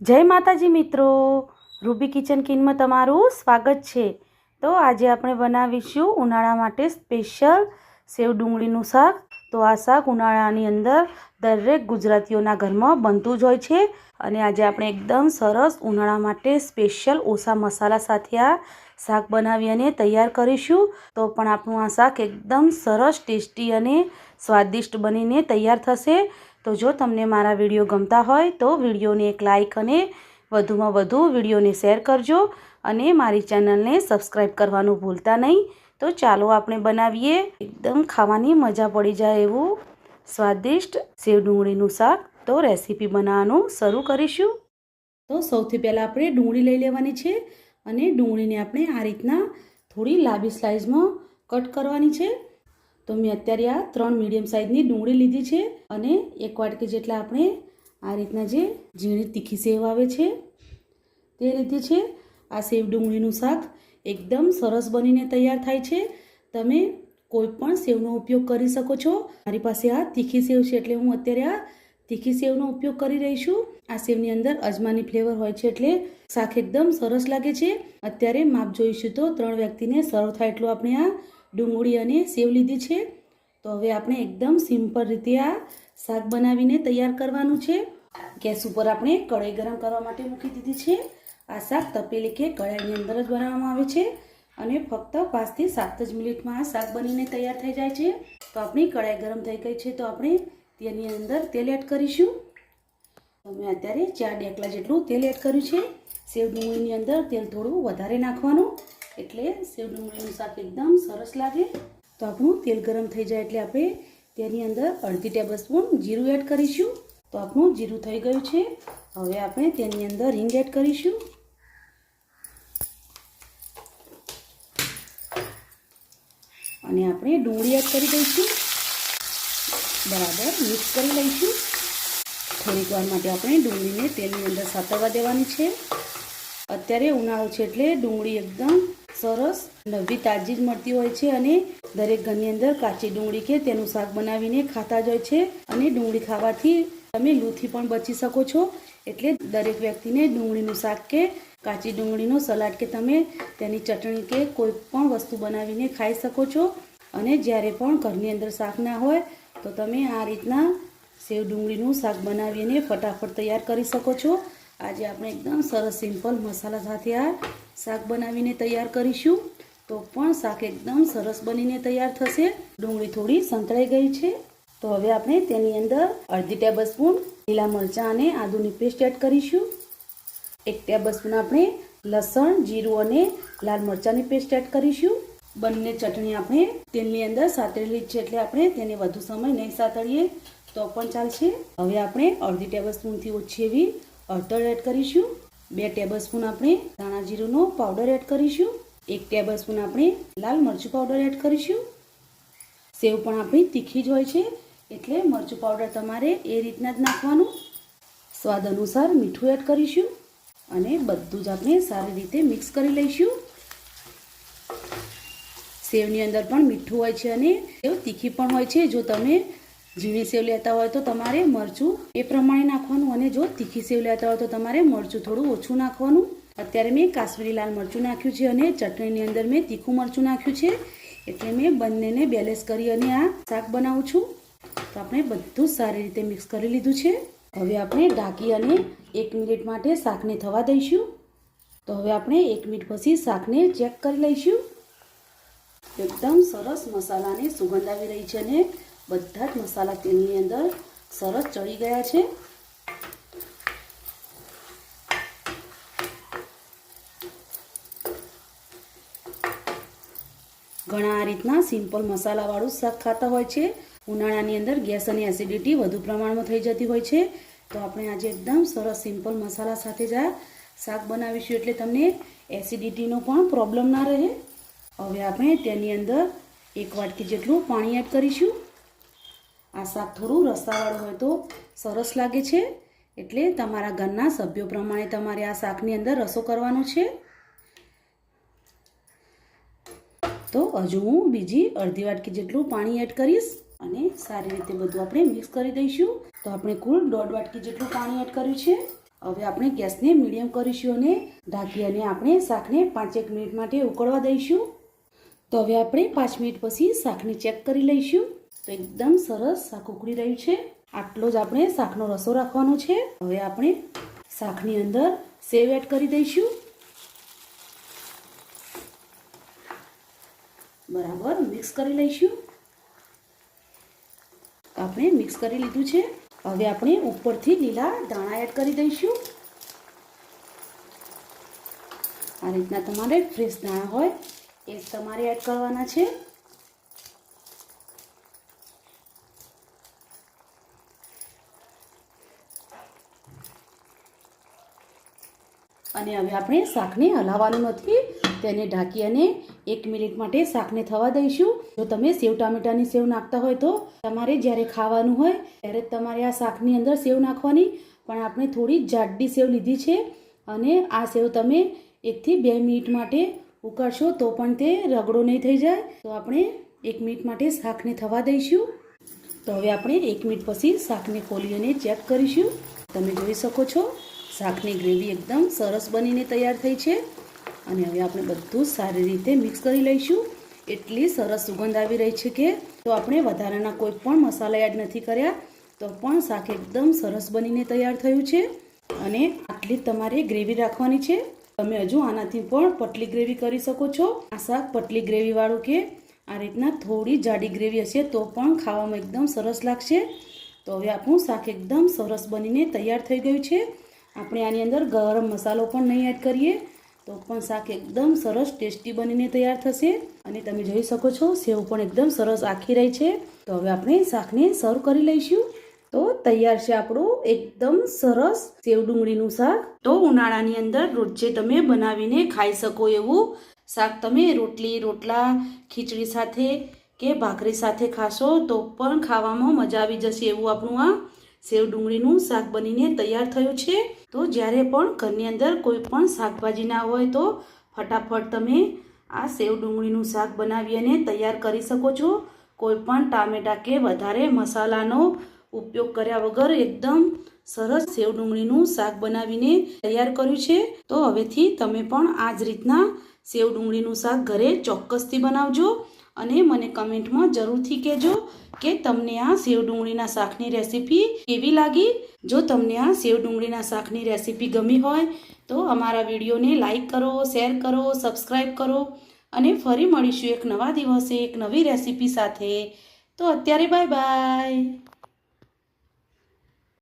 જય માતાજી મિત્રો. રૂબી કિચન કિનમાં તમારું સ્વાગત છે. તો આજે આપણે બનાવીશું ઉનાળા માટે સ્પેશિયલ સેવ ડુંગળીનું શાક. તો આ શાક ઉનાળાની અંદર દરેક ગુજરાતીઓના ઘરમાં બનતું જ હોય છે. અને આજે આપણે એકદમ સરસ ઉનાળા માટે સ્પેશિયલ ઓછા મસાલા સાથે આ શાક બનાવી અને તૈયાર કરીશું. તો પણ આપણું આ શાક એકદમ સરસ, ટેસ્ટી અને સ્વાદિષ્ટ બનીને તૈયાર થશે. તો જો તમને મારા વીડિયો ગમતા હોય તો વિડીયોને એક લાઇક અને વધુમાં વધુ વિડીયોને શેર કરજો અને મારી ચેનલને સબસ્ક્રાઈબ કરવાનું ભૂલતા નહીં. તો ચાલો આપણે બનાવીએ. એકદમ ખાવાની મજા પડી જાય એવું સ્વાદિષ્ટ સેવ ડુંગળીનું શાક. તો રેસીપી બનાવવાનું શરૂ કરીશું. તો સૌથી પહેલાં આપણે ડુંગળી લઈ લેવાની છે અને ડુંગળીને આપણે આ રીતના થોડી લાંબી સ્લાઇઝમાં કટ કરવાની છે. તો મેં અત્યારે આ ત્રણ મીડિયમ સાઇઝની ડુંગળી લીધી છે અને એક વાટકી જેટલા આપણે આ રીતના જે ઝીણી તીખી સેવ આવે છે, તે લીધી છે. આ સેવ ડુંગળીનું શાક એકદમ સરસ બનીને તૈયાર થાય છે. તમે કોઈ પણ સેવનો ઉપયોગ કરી શકો છો. મારી પાસે આ તીખી સેવ છે એટલે હું અત્યારે આ તીખી સેવનો ઉપયોગ કરી રહી છું. આ સેવની અંદર અજમાની ફ્લેવર હોય છે એટલે શાક એકદમ સરસ લાગે છે. અત્યારે માપ જોઈશું તો ત્રણ વ્યક્તિને સર્વ થાય એટલું આપણે આ ડુંગળી અને સેવ લીધી છે. તો હવે આપણે એકદમ સિમ્પલ રીતે આ શાક બનાવીને તૈયાર કરવાનું છે. ગેસ ઉપર આપણે કઢાઈ ગરમ કરવા માટે મૂકી દીધી છે. આ શાક તપેલી કે કઢાઈની અંદર જ બનાવવામાં આવે છે અને ફક્ત પાંચથી સાત જ મિનિટમાં આ શાક બનીને તૈયાર થઈ જાય છે. તો આપણી કઢાઈ ગરમ થઈ ગઈ છે તો આપણે તેની અંદર તેલ એડ કરીશું. અમે અત્યારે ચાર ડેકલા જેટલું તેલ એડ કર્યું છે. સેવ ડુંગળીની અંદર તેલ થોડું વધારે નાખવાનું. એટલે સેવ ડુંગળીનું શાક એકદમ સરસ લાગે. તો આપણું તેલ ગરમ થઈ જાય એટલે આપણે તેની અંદર અડધી ટેબલ સ્પૂન જીરું એડ કરીશું. તો આપણું જીરું થઈ ગયું છે. હવે આપણે તેની અંદર હિંગ એડ કરીશું. અને આપણે ડુંગળી એડ કરી દઈશું. બરાબર મિક્સ કરી લઈશું. થોડીક વાર માટે આપણે ડુંગળીને તેલની અંદર સાતરવા દેવાની છે. અત્યારે ઉનાળો છે એટલે ડુંગળી એકદમ સરસ નવી તાજી જ મળતી હોય છે અને દરેક ઘરની અંદર કાચી ડુંગળી કે તેનું શાક બનાવીને ખાતા જ હોય છે અને ડુંગળી ખાવાથી તમે લૂથી પણ બચી શકો છો. એટલે દરેક વ્યક્તિને ડુંગળીનું શાક કે કાચી ડુંગળીનો સલાડ કે તમે તેની ચટણી કે કોઈ પણ વસ્તુ બનાવીને ખાઈ શકો છો. અને જ્યારે પણ ઘરની અંદર શાક ના હોય તો તમે આ રીતના સેવ ડુંગળીનું શાક બનાવીને ફટાફટ તૈયાર કરી શકો છો. આજે આપણે એકદમ સરસ સિમ્પલ મસાલા સાથે આ શાક બનાવીને તૈયાર કરીશું. તો પણ શાક એકદમ સરસ બનીને તૈયાર થશે. ડુંગળી થોડી સંતળાઈ ગઈ છે. તો હવે આપણે તેની અંદર અડધી ટેબલ સ્પૂન લીલા મરચાં અને આદુની પેસ્ટ એડ કરીશું. એક ટેબલ સ્પૂન આપણે લસણ, જીરું અને લાલ મરચાંની પેસ્ટ એડ કરીશું. બંને ચટણી આપણે તેલની અંદર સાતળેલી છે એટલે આપણે તેને વધુ સમય નહીં સાતળીએ. તો પણ ચાલશે. હવે આપણે અડધી ટેબલ સ્પૂનથી ઓછી એવી હળદર એડ કરીશું. બે ટેબલસ્પૂન આપણે ધાણા જીરુંનો પાવડર એડ કરીશું. એક ટેબલસ્પૂન આપણે લાલ મરચું પાવડર એડ કરીશું. સેવ પણ આપણી તીખી જ હોય છે, એટલે મરચું પાવડર તમારે એ રીતના જ નાખવાનું. સ્વાદ અનુસાર મીઠું એડ કરીશું અને બધું જ આપણે સારી રીતે મિક્સ કરી લઈશું. સેવની અંદર પણ મીઠું હોય છે અને સેવ તીખી પણ હોય છે, જો તમે ઝીણી સેવ લેતા હોય તો તમારે મરચું એ પ્રમાણે નાખવાનું અને જો તીખી સેવ લેતા હોય તો તમારે મરચું થોડું ઓછું નાખવાનું. અત્યારે મેં કાશ્મીરી લાલ મરચું નાખ્યું છે અને ચટણીની અંદર મેં તીખું મરચું નાખ્યું છે. એટલે મેં બંનેને બેલેન્સ કરી અને આ શાક બનાવું છું. તો આપણે બધું સારી રીતે મિક્સ કરી લીધું છે. હવે આપણે ઢાંકી અને એક મિનિટ માટે શાકને થવા દઈશું. તો હવે આપણે એક મિનિટ પછી શાકને ચેક કરી લઈશું. એકદમ સરસ મસાલાની સુગંધ આવી રહી છે અને બધા જ મસાલા તેલની અંદર સરસ ચડી ગયા છે. ઘણા આ રીતના સિમ્પલ મસાલાવાળું શાક ખાતા હોય છે. ઉનાળાની અંદર ગેસ અને એસિડિટી વધુ પ્રમાણમાં થઈ જતી હોય છે. તો આપણે આજે એકદમ સરસ સિમ્પલ મસાલા સાથે જ શાક બનાવીશું એટલે તમને એસિડિટીનો પણ પ્રોબ્લેમ ના રહે. હવે આપણે તેની અંદર એક વાટકી જેટલું પાણી એડ કરીશું. આ શાક થોડું રસાવાળું હોય તો સરસ લાગે છે. એટલે તમારા ઘરના સભ્યો પ્રમાણે તમારે આ શાકની અંદર રસો કરવાનો છે. તો હજુ હું બીજી અડધી વાટકી જેટલું પાણી એડ કરીશ અને સારી રીતે બધું આપણે મિક્સ કરી દઈશું. તો આપણે કુલ દોઢ વાટકી જેટલું પાણી એડ કર્યું છે. હવે આપણે ગેસને મીડિયમ કરીશું અને ઢાંકી અને આપણે શાકને પાંચેક મિનિટ માટે ઉકળવા દઈશું. તો હવે આપણે પાંચ મિનિટ પછી શાકને ચેક કરી લઈશું. એકદમ સરસ શાક ઉકળી રહ્યું છે. આટલો જ આપણે શાકનો રસો રાખવાનો છે. હવે આપણે શાકની અંદર સેવ એડ કરી દઈશું. બરાબર, મિક્સ કરી લઈશું. આપણે મિક્સ કરી લીધું છે. હવે આપણે ઉપરથી લીલા દાણા એડ કરી દઈશું. આ રીતના તમારે ફ્રેશ દાણા હોય એ તમારે એડ કરવાના છે. અને હવે આપણે શાકને હલાવવાનું નથી. તેને ઢાંકી અને એક મિનિટ માટે શાકને થવા દઈશું. જો તમે સેવ ટામેટાની સેવ નાખતા હોય તો તમારે જ્યારે ખાવાનું હોય ત્યારે તમારે આ શાકની અંદર સેવ નાખવાની. પણ આપણે થોડી જાડી સેવ લીધી છે અને આ સેવ તમે એકથી બે મિનિટ માટે ઉકાળશો તો પણ તે રગડો નહીં થઈ જાય. તો આપણે એક મિનિટ માટે શાકને થવા દઈશું. તો હવે આપણે એક મિનિટ પછી શાકને ખોલી અને ચેક કરીશું. તમે જોઈ શકો છો શાકની ગ્રેવી એકદમ સરસ બનીને તૈયાર થઈ છે. અને હવે આપણે બધું સારી રીતે મિક્સ કરી લઈશું. એટલી સરસ સુગંધ આવી રહી છે કે તો આપણે વધારાના કોઈ પણ મસાલા એડ નથી કર્યા, તો પણ શાક એકદમ સરસ બનીને તૈયાર થયું છે. અને આટલી તમારે ગ્રેવી રાખવાની છે. તમે હજુ આનાથી પણ પતલી ગ્રેવી કરી શકો છો. આ શાક પતલી ગ્રેવીવાળું કે આ રીતના થોડી જાડી ગ્રેવી હશે તો પણ ખાવામાં એકદમ સરસ લાગશે. તો હવે આપણું શાક એકદમ સરસ બનીને તૈયાર થઈ ગયું છે. આપણે આની અંદર ગરમ મસાલો પણ નહીં એડ કરીએ, તો પણ શાક એકદમ સરસ ટેસ્ટી બનીને તૈયાર થશે. અને તમે જોઈ શકો છો, સેવ પણ એકદમ સરસ આખી રહી છે. તો હવે આપણે શાકને સર્વ કરી લઈશું. તો તૈયાર છે આપણું એકદમ સરસ સેવ ડુંગળીનું શાક. તો ઉનાળાની અંદર રોજે તમે બનાવીને ખાઈ શકો એવું. શાક તમે રોટલી, રોટલા, ખીચડી સાથે કે ભાખરી સાથે ખાશો તો પણ ખાવામાં મજા આવી જશે એવું આપણું આ સેવ ડુંગળીનું શાક બનીને તૈયાર થયું છે. તો જ્યારે પણ ઘરની અંદર કોઈ પણ શાકભાજી ના હોય તો ફટાફટ તમે આ સેવ ડુંગળીનું શાક બનાવી અને તૈયાર કરી શકો છો. કોઈ પણ ટામેટા કે વધારે મસાલાનો ઉપયોગ કર્યા વગર એકદમ સરસ સેવ ડુંગળીનું શાક બનાવીને તૈયાર કર્યું છે. તો હવેથી તમે પણ આ જ રીતના સેવ ડુંગળીનું શાક ઘરે ચોક્કસથી બનાવજો. અને મને કમેન્ટમાં જરૂરથી કહેજો કે તમને આ સેવ ડુંગળીના શાકની રેસીપી કેવી લાગી? જો તમને આ સેવ ડુંગળીના શાકની રેસીપી ગમી હોય, તો અમારા વિડીયોને લાઈક કરો, શેર કરો, સબસ્ક્રાઈબ કરો અને ફરી મળીશું એક નવા દિવસે એક નવી રેસીપી સાથે. તો અત્યારે બાય બાય.